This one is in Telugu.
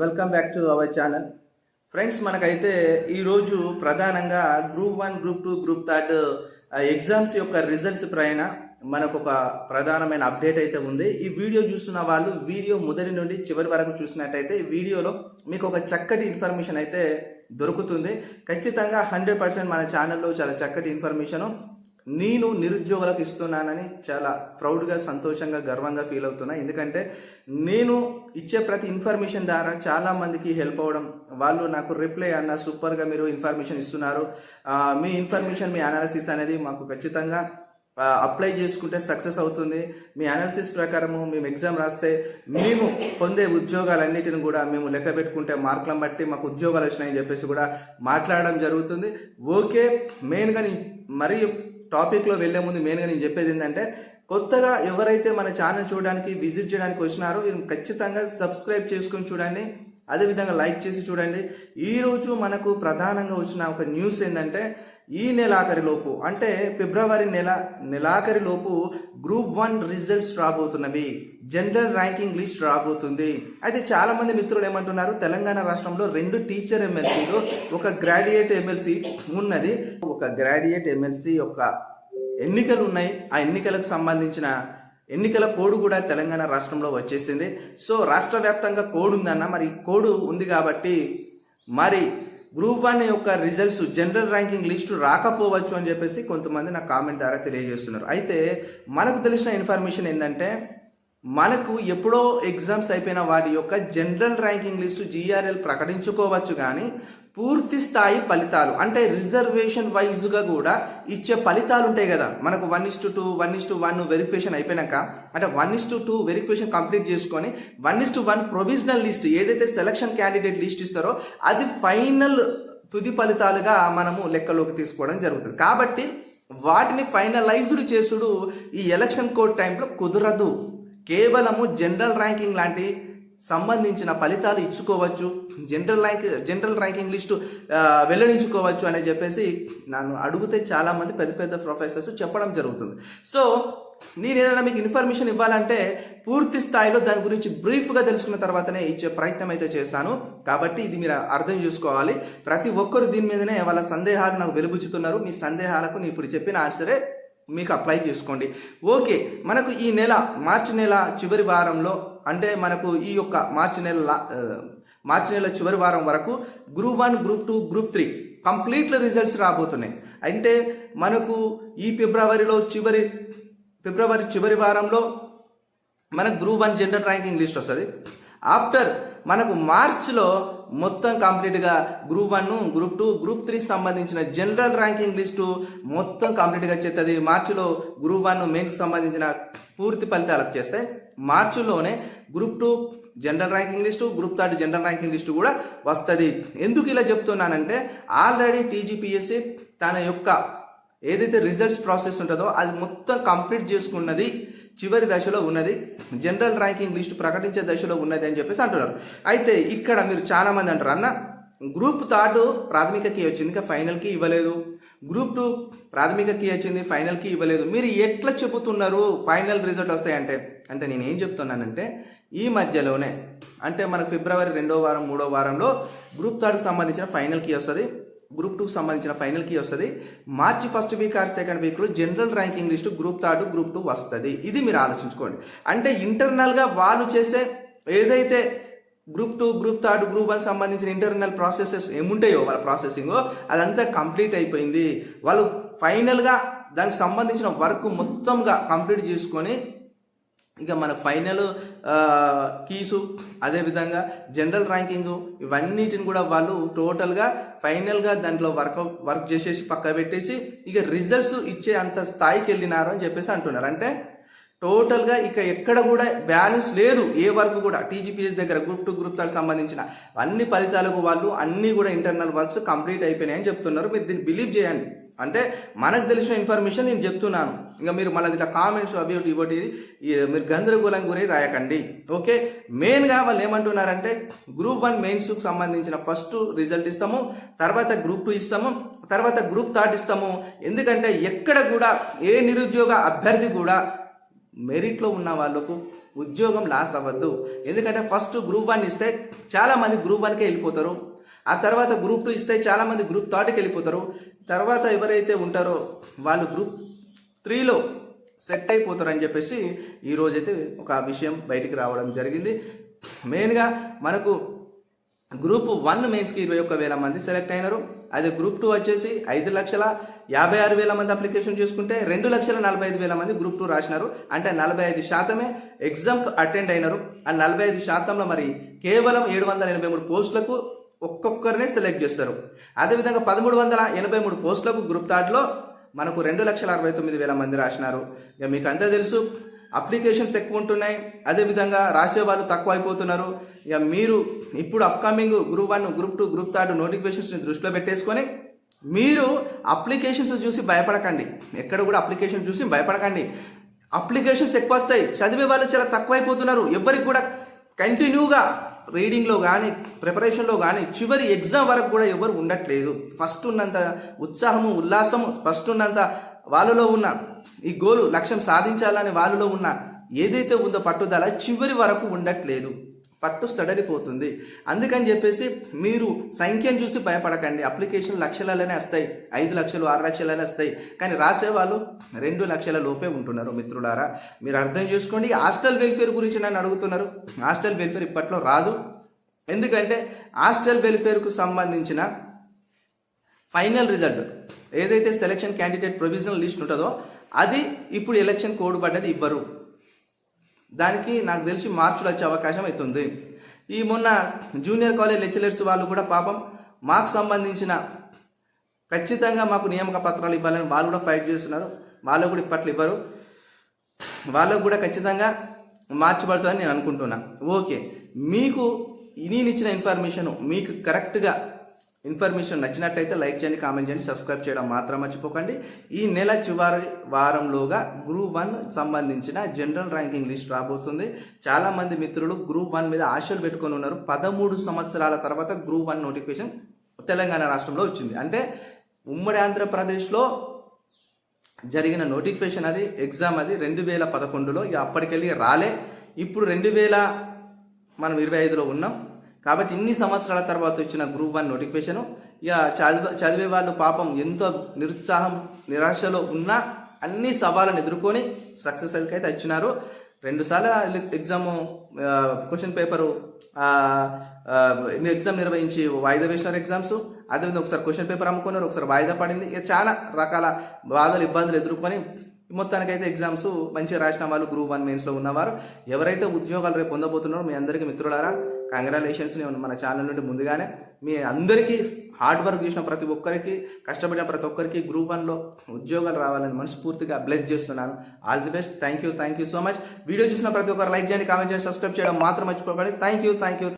Welcome back to our channel friends మనకైతే ఈరోజు ప్రధానంగా group one group two group third exams యొక్క రిజల్ట్స్ పైన మనకు ఒక ప్రధానమైన అప్డేట్ అయితే ఉంది. ఈ వీడియో చూస్తున్న వాళ్ళు వీడియో మొదటి నుండి చివరి వరకు చూసినట్టయితే ఈ వీడియోలో మీకు ఒక చక్కటి ఇన్ఫర్మేషన్ అయితే దొరుకుతుంది. ఖచ్చితంగా హండ్రెడ్ పర్సెంట్ మన ఛానల్లో చాలా చక్కటి ఇన్ఫర్మేషను నేను నిరుద్యోగులకు ఇస్తున్నానని చాలా ప్రౌడ్గా సంతోషంగా గర్వంగా ఫీల్ అవుతున్నా. ఎందుకంటే నేను ఇచ్చే ప్రతి ఇన్ఫర్మేషన్ ద్వారా చాలామందికి హెల్ప్ అవ్వడం వాళ్ళు నాకు రిప్లై అన్న సూపర్గా మీరు ఇన్ఫర్మేషన్ ఇస్తున్నారు. మీ ఇన్ఫర్మేషన్ మీ అనాలిసిస్ అనేది మాకు ఖచ్చితంగా అప్లై చేసుకుంటే సక్సెస్ అవుతుంది. మీ అనాలిసిస్ ప్రకారము మేము ఎగ్జామ్ రాస్తే మేము పొందే ఉద్యోగాలన్నిటిని కూడా మేము లెక్క పెట్టుకుంటే మార్కులను బట్టి మాకు ఉద్యోగాలు వచ్చినాయని చెప్పేసి కూడా మాట్లాడడం జరుగుతుంది. ఓకే మెయిన్గా మరీ టాపిక్లో వెళ్ళే ముందు మెయిన్గా నేను చెప్పేది ఏంటంటే కొత్తగా ఎవరైతే మన ఛానల్ చూడడానికి విజిట్ చేయడానికి వచ్చినారో మీరు ఖచ్చితంగా సబ్స్క్రైబ్ చేసుకొని చూడండి. అదేవిధంగా లైక్ చేసి చూడండి. ఈరోజు మనకు ప్రధానంగా వచ్చిన ఒక న్యూస్ ఏంటంటే ఈ నెలాఖరిలోపు అంటే ఫిబ్రవరి నెల నెలాఖరిలోపు గ్రూప్ వన్ రిజల్ట్స్ రాబోతున్నవి. జనరల్ ర్యాంకింగ్ లిస్ట్ రాబోతుంది. అయితే చాలా మంది మిత్రులు ఏమంటున్నారు తెలంగాణ రాష్ట్రంలో రెండు టీచర్ ఎమ్మెల్సీలు ఒక గ్రాడ్యుయేట్ ఎమ్మెల్సీ ఉన్నది. ఒక గ్రాడ్యుయేట్ ఎమ్మెల్సీ యొక్క ఎన్నికలు ఉన్నాయి. ఆ ఎన్నికలకు సంబంధించిన ఎన్నికల కోడ్ కూడా తెలంగాణ రాష్ట్రంలో వచ్చేసింది. సో రాష్ట్ర వ్యాప్తంగా కోడ్ ఉందన్న మరి కోడ్ ఉంది కాబట్టి మరి గ్రూప్ వన్ యొక్క రిజల్ట్స్ జనరల్ ర్యాంకింగ్ లిస్టు రాకపోవచ్చు అని చెప్పేసి కొంతమంది నా కామెంట్ ద్వారా తెలియజేస్తున్నారు. అయితే మనకు తెలిసిన ఇన్ఫర్మేషన్ ఏంటంటే మనకు ఎప్పుడో ఎగ్జామ్స్ అయిపోయిన వాటి యొక్క జనరల్ ర్యాంకింగ్ లిస్టు జీఆర్ఎల్ ప్రకటించుకోవచ్చు కానీ పూర్తి స్థాయి ఫలితాలు అంటే రిజర్వేషన్ వైజ్గా కూడా ఇచ్చే ఫలితాలు ఉంటాయి కదా. మనకు one is to two one is to one verification అయిపోయినాక అంటే one is to two verification complete చేసుకొని one is to one provisional list ఏదైతే సెలక్షన్ క్యాండిడేట్ లిస్ట్ ఇస్తారో అది ఫైనల్ తుది ఫలితాలుగా మనము లెక్కలోకి తీసుకోవడం జరుగుతుంది. కాబట్టి వాటిని ఫైనలైజ్డ్ చేసుడు ఈ ఎలక్షన్ కోడ్ టైంలో కుదరదు. కేవలము జనరల్ ర్యాంకింగ్ లాంటి సంబంధించిన ఫలితాలు ఇచ్చుకోవచ్చు. General rank general ranking list వెల్లడించుకోవచ్చు అని చెప్పేసి నన్ను అడిగితే చాలామంది పెద్ద పెద్ద ప్రొఫెసర్స్ చెప్పడం జరుగుతుంది. సో నేను ఏదైనా మీకు ఇన్ఫర్మేషన్ ఇవ్వాలంటే పూర్తి స్థాయిలో దాని గురించి బ్రీఫ్గా తెలుసుకున్న తర్వాతనే ఇచ్చే ప్రయత్నం అయితే చేస్తాను. కాబట్టి ఇది మీరు అర్థం చేసుకోవాలి. ప్రతి ఒక్కరు దీని మీదనే వాళ్ళ సందేహాలు నాకు వెలుబుచ్చుతున్నారు. మీ సందేహాలకు నేను ఇప్పుడు చెప్పిన ఆన్సరే మీకు అప్లై చేసుకోండి. ఓకే మనకు ఈ నెల మార్చి నెల చివరి వారంలో అంటే మనకు ఈ యొక్క మార్చి నెల లా- మార్చి నెల చివరి వారం వరకు group one group two group three complete results రాబోతున్నాయి. అంటే మనకు ఈ ఫిబ్రవరిలో చివరి ఫిబ్రవరి చివరి వారంలో మనకు group one general ranking list వస్తుంది. ఆఫ్టర్ మనకు మార్చ్లో మొత్తం కంప్లీట్గా group one group two group three సంబంధించిన జనరల్ ర్యాంకింగ్ లిస్టు మొత్తం కంప్లీట్గా వచ్చేస్తుంది మార్చిలో గ్రూప్ వన్ మెయిన్స్ సంబంధించిన పూర్తి ఫలితాలు వచ్చేస్తాయి. మార్చిలోనే group two general ranking list group third general ranking list కూడా వస్తుంది. ఎందుకు ఇలా చెప్తున్నానంటే ఆల్రెడీ టీజీపీఎస్సీ తన యొక్క ఏదైతే రిజల్ట్స్ ప్రాసెస్ ఉంటుందో అది మొత్తం కంప్లీట్ చేసుకున్నది చివరి దశలో ఉన్నది. జనరల్ ర్యాంకింగ్ లిస్ట్ ప్రకటించే దశలో ఉన్నది అని చెప్పేసి అంటున్నారు. అయితే ఇక్కడ మీరు చాలా మంది అంటారు అన్న గ్రూప్ థర్డ్ ప్రాథమిక కీ వచ్చింది ఇంకా ఫైనల్కి ఇవ్వలేదు. గ్రూప్ టూ ప్రాథమిక కీ వచ్చింది ఫైనల్కి ఇవ్వలేదు. మీరు ఎట్లా చెబుతున్నారు ఫైనల్ రిజల్ట్ వస్తాయంటే? అంటే నేను ఏం చెప్తున్నానంటే ఈ మధ్యలోనే అంటే మన ఫిబ్రవరి రెండో వారం మూడో వారంలో గ్రూప్ థర్డ్కి సంబంధించిన ఫైనల్ కీ వస్తుంది. గ్రూప్ టూకి సంబంధించిన ఫైనల్ కీ వస్తుంది. March first week or second వీక్లో general ranking list group third group two వస్తుంది. ఇది మీరు ఆలోచించుకోండి. అంటే ఇంటర్నల్గా వాళ్ళు చేసే ఏదైతే group two group third group one సంబంధించిన ఇంటర్నల్ ప్రాసెసెస్ ఏముంటాయో వాళ్ళ ప్రాసెసింగ్ అదంతా కంప్లీట్ అయిపోయింది. వాళ్ళు ఫైనల్గా దానికి సంబంధించిన వర్క్ మొత్తంగా కంప్లీట్ చేసుకొని ఇక మన ఫైనల్ కీసు అదేవిధంగా జనరల్ ర్యాంకింగ్ ఇవన్నిటిని కూడా వాళ్ళు టోటల్గా ఫైనల్గా దాంట్లో వర్క్ వర్క్ చేసేసి పక్క పెట్టేసి ఇక రిజల్ట్స్ ఇచ్చే అంత స్థాయికి వెళ్ళినారు అని చెప్పేసి అంటున్నారు. అంటే టోటల్గా ఇక ఎక్కడ కూడా బ్యాలెన్స్ లేదు. ఏ వరకు కూడా టీజీపీఎస్ దగ్గర గ్రూప్ టు గ్రూప్ థర్డ్ సంబంధించిన అన్ని ఫలితాలకు వాళ్ళు అన్నీ కూడా ఇంటర్నల్ వర్క్స్ కంప్లీట్ అయిపోయినాయని చెప్తున్నారు. మీరు దీన్ని బిలీవ్ చేయండి. అంటే మనకు తెలిసిన ఇన్ఫర్మేషన్ నేను చెప్తున్నాను. ఇంకా మీరు మళ్ళీ ఇట్లా కామెంట్స్ అవి ఇవ్వటి మీరు గందరగోళం గురి రాయకండి. ఓకే? మెయిన్గా వాళ్ళు ఏమంటున్నారంటే గ్రూప్ వన్ మెయిన్స్కి సంబంధించిన ఫస్ట్ రిజల్ట్ ఇస్తాము తర్వాత గ్రూప్ టూ ఇస్తాము తర్వాత గ్రూప్ థర్డ్ ఇస్తాము. ఎందుకంటే ఎక్కడ కూడా ఏ నిరుద్యోగ అభ్యర్థి కూడా మెరిట్లో ఉన్న వాళ్ళకు ఉద్యోగం లాస్ అవ్వద్దు. ఎందుకంటే ఫస్ట్ గ్రూప్ వన్ ఇస్తే చాలామంది గ్రూప్ వన్కే వెళ్ళిపోతారు. ఆ తర్వాత గ్రూప్ టూ ఇస్తే చాలామంది గ్రూప్ థర్డ్కి వెళ్ళిపోతారు. తర్వాత ఎవరైతే ఉంటారో వాళ్ళు గ్రూప్ త్రీలో సెట్ అయిపోతారని చెప్పేసి ఈ రోజైతే ఒక విషయం బయటికి రావడం జరిగింది. మెయిన్గా మనకు గ్రూప్ వన్ మెయిన్స్కి ఇరవై ఒక్క వేల మంది సెలెక్ట్ అయినారు. అదే గ్రూప్ టూ వచ్చేసి ఐదు లక్షల యాభై ఆరు వేల మంది అప్లికేషన్ చేసుకుంటే రెండు లక్షల నలభై ఐదు వేల మంది గ్రూప్ టూ రాసినారు. అంటే నలభై ఐదు శాతమే ఎగ్జామ్ అటెండ్ అయినారు. ఆ నలభై ఐదు శాతంలో మరి కేవలం ఏడు వందల ఎనభై మూడు పోస్టులకు ఒక్కొక్కరినే సెలెక్ట్ చేస్తారు. అదేవిధంగా పదమూడు వందల ఎనభై మూడు పోస్టులకు గ్రూప్ థర్డ్లో మనకు రెండు లక్షల అరవై తొమ్మిది వేల మంది రాసినారు. ఇక మీకు అంతా తెలుసు అప్లికేషన్స్ ఎక్కువ ఉంటున్నాయి. అదేవిధంగా రాసే వాళ్ళు తక్కువ అయిపోతున్నారు. ఇక మీరు ఇప్పుడు upcoming group one group two group third నోటిఫికేషన్స్ని దృష్టిలో పెట్టేసుకొని మీరు అప్లికేషన్స్ చూసి భయపడకండి. ఎక్కడ కూడా అప్లికేషన్ చూసి భయపడకండి. అప్లికేషన్స్ ఎక్కువ వస్తాయి. చదివే వాళ్ళు చాలా తక్కువ అయిపోతున్నారు. ఎవరికి కూడా కంటిన్యూగా రీడింగ్లో కానీ ప్రిపరేషన్లో కానీ చివరి ఎగ్జామ్ వరకు కూడా ఎవరు ఉండట్లేదు. ఫస్ట్ ఉన్నంత ఉత్సాహము ఉల్లాసము ఫస్ట్ ఉన్నంత వాళ్ళలో ఉన్న ఈ గోలు లక్ష్యం సాధించాలని వాళ్ళలో ఉన్న ఏదైతే ఉందో పట్టుదల చివరి వరకు ఉండట్లేదు. పట్టు సడలిపోతుంది. అందుకని చెప్పేసి మీరు సంఖ్యను చూసి భయపడకండి. అప్లికేషన్ లక్షలలోనే వస్తాయి. ఐదు లక్షలు ఆరు లక్షలనే వస్తాయి. కానీ రాసేవాళ్ళు రెండు లక్షల లోపే ఉంటున్నారు మిత్రులారా. మీరు అర్థం చేసుకోండి. హాస్టల్ వెల్ఫేర్ గురించి నన్ను అడుగుతున్నారు. హాస్టల్ వెల్ఫేర్ ఇప్పట్లో రాదు. ఎందుకంటే హాస్టల్ వెల్ఫేర్కు సంబంధించిన ఫైనల్ రిజల్ట్ ఏదైతే సెలక్షన్ క్యాండిడేట్ ప్రొవిజనల్ లిస్ట్ ఉంటుందో అది ఇప్పుడు ఎలక్షన్ కోడ్ పడ్డది ఇవ్వరు. దానికి నాకు తెలిసి మార్చులు వచ్చే అవకాశం అవుతుంది ఈ మొన్న జూనియర్ కాలేజ్ లెక్చరర్స్ వాళ్ళు కూడా పాపం మాకు సంబంధించిన ఖచ్చితంగా మాకు నియామక పత్రాలు ఇవ్వాలని వాళ్ళు కూడా ఫైట్ చేస్తున్నారు. వాళ్ళు కూడా ఇప్పట్లు ఇవ్వరు. వాళ్ళకు కూడా ఖచ్చితంగా మార్చబడుతుందని నేను అనుకుంటున్నా. ఓకే. మీకు నేను ఇచ్చిన ఇన్ఫర్మేషన్ మీకు కరెక్ట్గా ఇన్ఫర్మేషన్ నచ్చినట్టయితే లైక్ చేయండి కామెంట్ చేయండి సబ్స్క్రైబ్ చేయడం మాత్రం మర్చిపోకండి. ఈ నెల చివరి వారంలోగా గ్రూప్ వన్ సంబంధించిన జనరల్ ర్యాంకింగ్ లిస్ట్ రాబోతుంది. చాలామంది మిత్రులు గ్రూప్ వన్ మీద ఆశలు పెట్టుకొని ఉన్నారు. పదమూడు సంవత్సరాల తర్వాత గ్రూప్ వన్ నోటిఫికేషన్ తెలంగాణ రాష్ట్రంలో వచ్చింది. అంటే ఉమ్మడి ఆంధ్రప్రదేశ్లో జరిగిన నోటిఫికేషన్ అది ఎగ్జామ్ అది రెండు వేల పదకొండులో ఇక అప్పటికెళ్ళి రాలే. ఇప్పుడు రెండు వేల మనం ఇరవై ఐదులో ఉన్నాం. కాబట్టి ఇన్ని సంవత్సరాల తర్వాత వచ్చిన గ్రూప్ వన్ నోటిఫికేషన్ ఇక చదివే చదివే వాళ్ళు పాపం ఎంతో నిరుత్సాహం నిరాశలో ఉన్నా అన్ని సవాళ్ళను ఎదుర్కొని సక్సెస్ అయితే వచ్చినారు. రెండుసార్లు ఎగ్జామ్ క్వశ్చన్ పేపరు ఎగ్జామ్ నిర్వహించి వాయిదా వేసినారు ఎగ్జామ్స్. అదేవిధంగా ఒకసారి క్వశ్చన్ పేపర్ అమ్ముకున్నారు ఒకసారి వాయిదా పడింది. ఇక చాలా రకాల బాధలు ఇబ్బందులు ఎదుర్కొని మొత్తానికైతే ఎగ్జామ్స్ మంచిగా రాసిన వాళ్ళు గ్రూప్ వన్ మెయిన్స్లో ఉన్నవారు. ఎవరైతే ఉద్యోగాలు రేపు పొందబోతున్నారో మీ అందరికీ మిత్రులారా కంగ్రాచులేషన్స్ నేను మన ఛానల్ నుండి ముందుగానే మీ అందరికీ హార్డ్ వర్క్ చేసిన ప్రతి ఒక్కరికి కష్టపడిన ప్రతి ఒక్కరికి గ్రూప్ వన్లో ఉద్యోగాలు రావాలని మనస్ఫూర్తిగా బ్లెస్ చేస్తున్నాను. All the best thank you thank you so much video చూసిన ప్రతి ఒక్కరు లైక్ చేయండి కామెంట్ చేయండి సబ్స్క్రైబ్ చేయడం మాత్రం మర్చిపోకండి. Thank you thank you